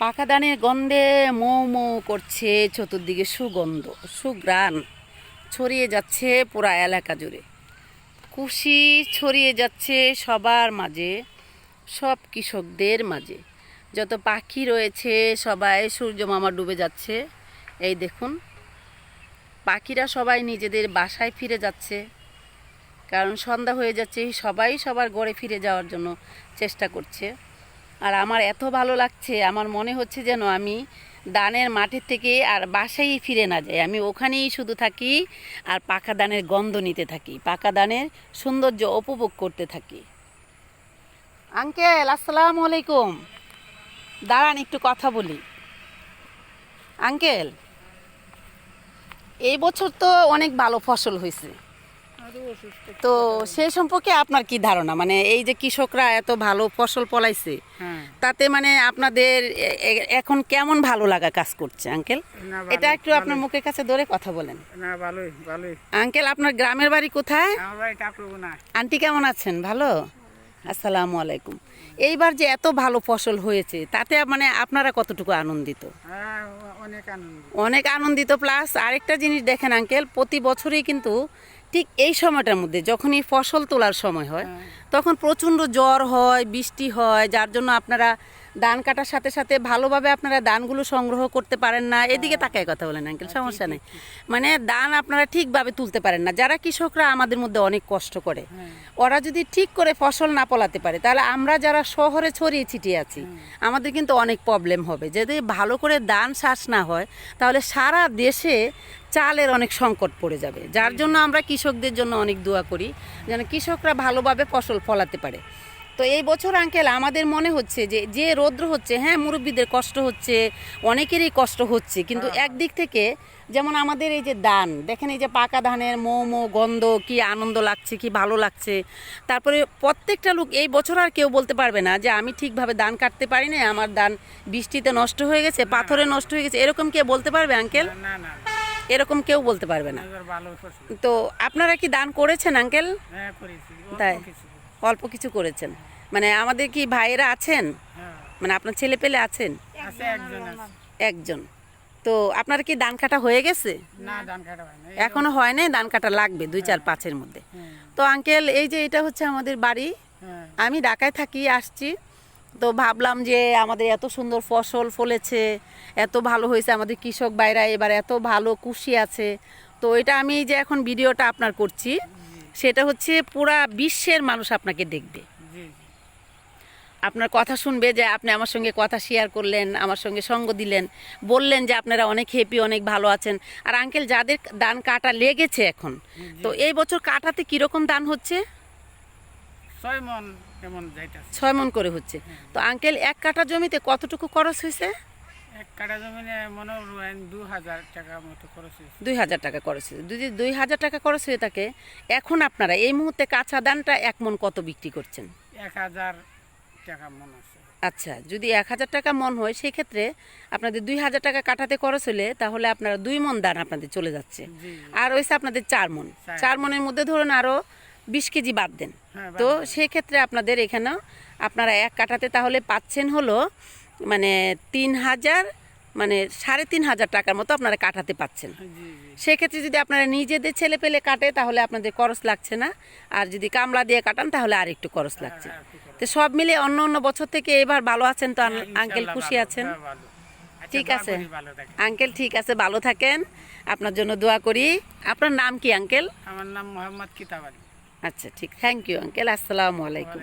পাকা ধানের গন্ধে মৌ মৌ করছে চতুর্দিকে সুগন্ধ সুগ্রাণ ছড়িয়ে যাচ্ছে পুরা এলাকা জুড়ে। খুশি ছড়িয়ে যাচ্ছে সবার মাঝে, সব কৃষকদের মাঝে। যত পাখি রয়েছে, সবাই সূর্য মামা ডুবে যাচ্ছে। এই দেখুন, পাখিরা সবাই নিজেদের বাসায় ফিরে যাচ্ছে। কারণ সন্ধ্যা হয়ে যাচ্ছে, সবাই সবার গড়ে ফিরে যাওয়ার জন্য চেষ্টা করছে। আর আমার এত ভালো লাগছে, আমার মনে হচ্ছে যেন আমি দানের মাঠের থেকে আর বাসায় ফিরে না যাই। আমি ওখানেই শুধু থাকি আর পাকা দানের গন্ধ নিতে থাকি, পাকা দানের সৌন্দর্য উপভোগ করতে থাকি। আঙ্কেল, আসসালামু আলাইকুম। দাঁড়ান, একটু কথা বলি। আঙ্কেল, এই বছর তো অনেক ভালো ফসল হয়েছে। তো সেই সম্পর্কে আপনার কি ধারণা? মানে এই যে কৃষকরা এত ভালো ফসল ফলাইছে হ্যাঁ। তাতে মানে আপনাদের এখন কেমন ভালো লাগা কাজ করছে আঙ্কেল? এটা একটু আপনার মুখের কাছে ধরে কথা বলেন। না ভালোই ভালোই। আঙ্কেল আপনার গ্রামের বাড়ি কোথায়? আন্টি কেমন আছেন? ভালো? আসসালামু আলাইকুম। এইবার যে এত ভালো ফসল হয়েছে তাতে মানে আপনারা কতটুকু আনন্দিত? হ্যাঁ অনেক অনেক আনন্দিত প্লাস আরেকটা জিনিস দেখেন আঙ্কেল প্রতি বছরই কিন্তু ঠিক এই সময়টার মধ্যে যখন এই ফসল তোলার সময় হয়। তখন প্রচণ্ড জ্বর হয় বৃষ্টি হয় যার জন্য আপনারা ধান কাটার সাথে সাথে ভালোভাবে আপনারা ধানগুলো সংগ্রহ করতে পারেন না। এদিকে তাকায় কথা বলেন আঙ্কেল সমস্যা নেই। মানে ধান আপনারা ঠিকভাবে তুলতে পারেন না। যারা কৃষকরা আমাদের মধ্যে অনেক কষ্ট করে ওরা যদি ঠিক করে ফসল না ফলাতে পারে তাহলে আমরা যারা শহরে ছড়িয়ে ছিটিয়ে আছি আমাদের কিন্তু অনেক প্রবলেম হবে। যদি ভালো করে ধান চাষ না হয় তাহলে সারা দেশে চালের অনেক সংকট পড়ে যাবে। যার জন্য আমরা কৃষকদের জন্য অনেক দোয়া করি যেন কৃষকরা ভালোভাবে ফসল ফলাতে পারে। তো এই বছর আঙ্কেল আমাদের মনে হচ্ছে যে যে রৌদ্র হচ্ছে হ্যাঁ মুরব্বীদের কষ্ট হচ্ছে অনেকেরই কষ্ট হচ্ছে কিন্তু একদিক থেকে যেমন আমাদের এই যে দান দেখেন এই যে পাকা ধানের মৌ মৌ গন্ধ কি আনন্দ লাগছে কি ভালো লাগছে। তারপরে প্রত্যেকটা লোক এই বছর আর কেউ বলতে পারবে না যে আমি ঠিকভাবে ধান কাটতে পারি না আমার ধান বৃষ্টিতে নষ্ট হয়ে গেছে পাথরে নষ্ট হয়ে গেছে এরকম কে বলতে পারবে আঙ্কেল? না না এরকম কেউ বলতে পারবে না। তো আপনারা কি দান করেছেন আঙ্কেল? হ্যাঁ তাই? অল্প কিছু করেছেন। মানে আমাদের কি ভাইয়েরা আছেন? হ্যাঁ। মানে আপনার ছেলে পেলে আছেন? আছে একজন একজন। তো আপনার কি ধান কাটা হয়ে গেছে? হয় এখনও হয় নাই ধান কাটা লাগবে দুই চার পাঁচের মধ্যে। হ্যাঁ। তো আঙ্কেল এই যে এটা হচ্ছে আমাদের বাড়ি। হ্যাঁ। আমি ঢাকায় থাকি আসছি। তো ভাবলাম যে আমাদের এত সুন্দর ফসল ফলেছে এত ভালো হয়েছে আমাদের কৃষক বাইরা এবার এত ভালো খুশি আছে। তো এটা আমি যে এখন ভিডিওটা আপনার করছি সেটা হচ্ছে পুরা বিশ্বের মানুষ আপনাকে দেখবে। আপনার কথা শুনবে যে আপনি আমার সঙ্গে কথা শেয়ার করলেন আমার সঙ্গে সঙ্গ দিলেন বললেন যে আপনারা অনেক হ্যাপি অনেক ভালো আছেন। আর আঙ্কেল যাদের দান কাটা লেগেছে এখন তো এই বছর কাটাতে কীরকম দান হচ্ছে? ছয় মন এমন যাইতাছে। ছয় মন করে হচ্ছে। তো আঙ্কেল এক কাটা জমিতে কতটুকু খরচ হয়েছে? এক কাটা জমিনে মনে হয় দু হাজার টাকা মতো খরচ হয়েছে। দুই হাজার টাকা খরচ হয়েছে। যদি দুই হাজার টাকা খরচ হয়ে থাকে এখন আপনারা এই মুহূর্তে কাঁচা দানটা এক মন কত বিক্রি করছেন? এক হাজার টাকা মন আছে। আচ্ছা যদি এক হাজার টাকা মন হয় সেই ক্ষেত্রে আপনাদের দুই হাজার টাকা কাটাতে খরচ হলে তাহলে আপনারা দুই মন দান আপনাদের চলে যাচ্ছে। আর হয়েছে আপনাদের চার মন। চার মনের মধ্যে ধরুন আরও বিশ কেজি বাদ দেন। হ্যাঁ, তো দেন। সেই ক্ষেত্রে আপনাদের এখানেও আপনারা এক কাটাতে তাহলে পাচ্ছেন হলো মানে তিন হাজার মানে সাড়ে তিন হাজার টাকার মতো আপনারা কাটাতে পাচ্ছেন। সেক্ষেত্রে যদি আপনারা নিজেদের ছেলে পেলে কাটে তাহলে আপনাদের খরচ লাগছে না। আর যদি কামলা দিয়ে কাটান তাহলে আর একটু খরচ লাগছে। একটু খরচ। তো সব মিলে অন্য অন্য বছর থেকে এবার ভালো আছেন তো হ্যাঁ, আঙ্কেল খুশি আছেন? হ্যাঁ। আচ্ছা, ঠিক আছে। আঙ্কেল ঠিক আছে ভালো থাকেন। আপনার জন্য দোয়া করি। আপনার নাম কি আঙ্কেল? আমার নাম মোহাম্মদ কিতাব আলী। আচ্ছা ঠিক। Thank you uncle. আসসালামু আলাইকুম।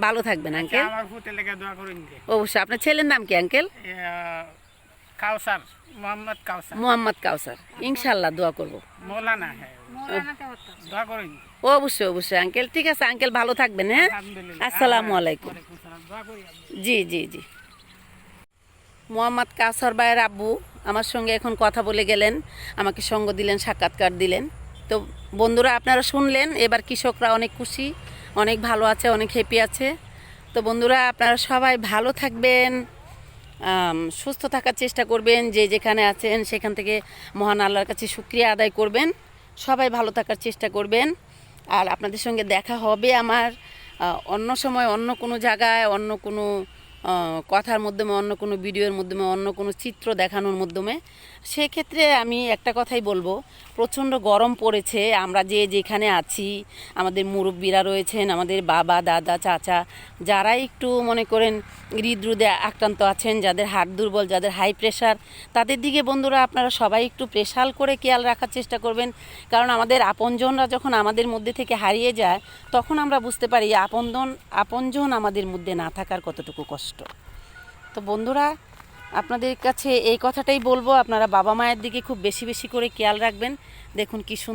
ভালো থাকবেন আঙ্কেল। করেন যে অবশ্যই। আপনার ছেলের নাম কি আঙ্কেল? কাউসার মোহাম্মদ কাউসার। মোহাম্মদ কাউসার। ইনশাল্লাহ দোয়া করব। মৌলানা হ্যাঁ দোয়া করেন। ও অবশ্যই অবশ্যই আঙ্কেল। ঠিক আছে আঙ্কেল ভালো থাকবেন হ্যাঁ? আসসালামু আলাইকুম। জি জি জি। মোহাম্মদ কাসর ভাইয়ের আব্বু আমার সঙ্গে এখন কথা বলে গেলেন আমাকে সঙ্গ দিলেন সাক্ষাৎকার দিলেন। তো বন্ধুরা আপনারা শুনলেন এবার কৃষকরা অনেক খুশি অনেক ভালো আছে অনেক হ্যাপি আছে। তো বন্ধুরা আপনারা সবাই ভালো থাকবেন। সুস্থ থাকার চেষ্টা করবেন, যে যেখানে আছেন সেখান থেকে মহান আল্লাহর কাছে সুক্রিয়া আদায় করবেন। সবাই ভালো থাকার চেষ্টা করবেন। আর আপনাদের সঙ্গে দেখা হবে আমার অন্য সময় অন্য কোনো জায়গায়, অন্য কোনো কথার মাধ্যমে, অন্য কোনো ভিডিওর মাধ্যমে, অন্য কোনো চিত্র দেখানোর মাধ্যমে। সেক্ষেত্রে আমি একটা কথাই বলব, প্রচণ্ড গরম পড়েছে, আমরা যে যেখানে আছি, আমাদের মুরব্বীরা রয়েছেন, আমাদের বাবা, দাদা, চাচা যারা একটু মনে করেন হৃদরোদে আক্রান্ত আছেন, যাদের হার্ট দুর্বল, যাদের হাই প্রেশার তাদের দিকে বন্ধুরা আপনারা সবাই একটু প্রেশাল করে খেয়াল রাখার চেষ্টা করবেন। কারণ আমাদের আপনজনরা যখন আমাদের মধ্যে থেকে হারিয়ে যায়, তখন আমরা বুঝতে পারি আপনজন আপনজন আমাদের মধ্যে না থাকার কতটুকু কষ্ট। তো বন্ধুরা আপনাদের কাছে এই কথাটাই বলব। আপনারা বাবা মায়ের দিকে খুব বেশি বেশি করে খেয়াল রাখবেন। দেখুন কি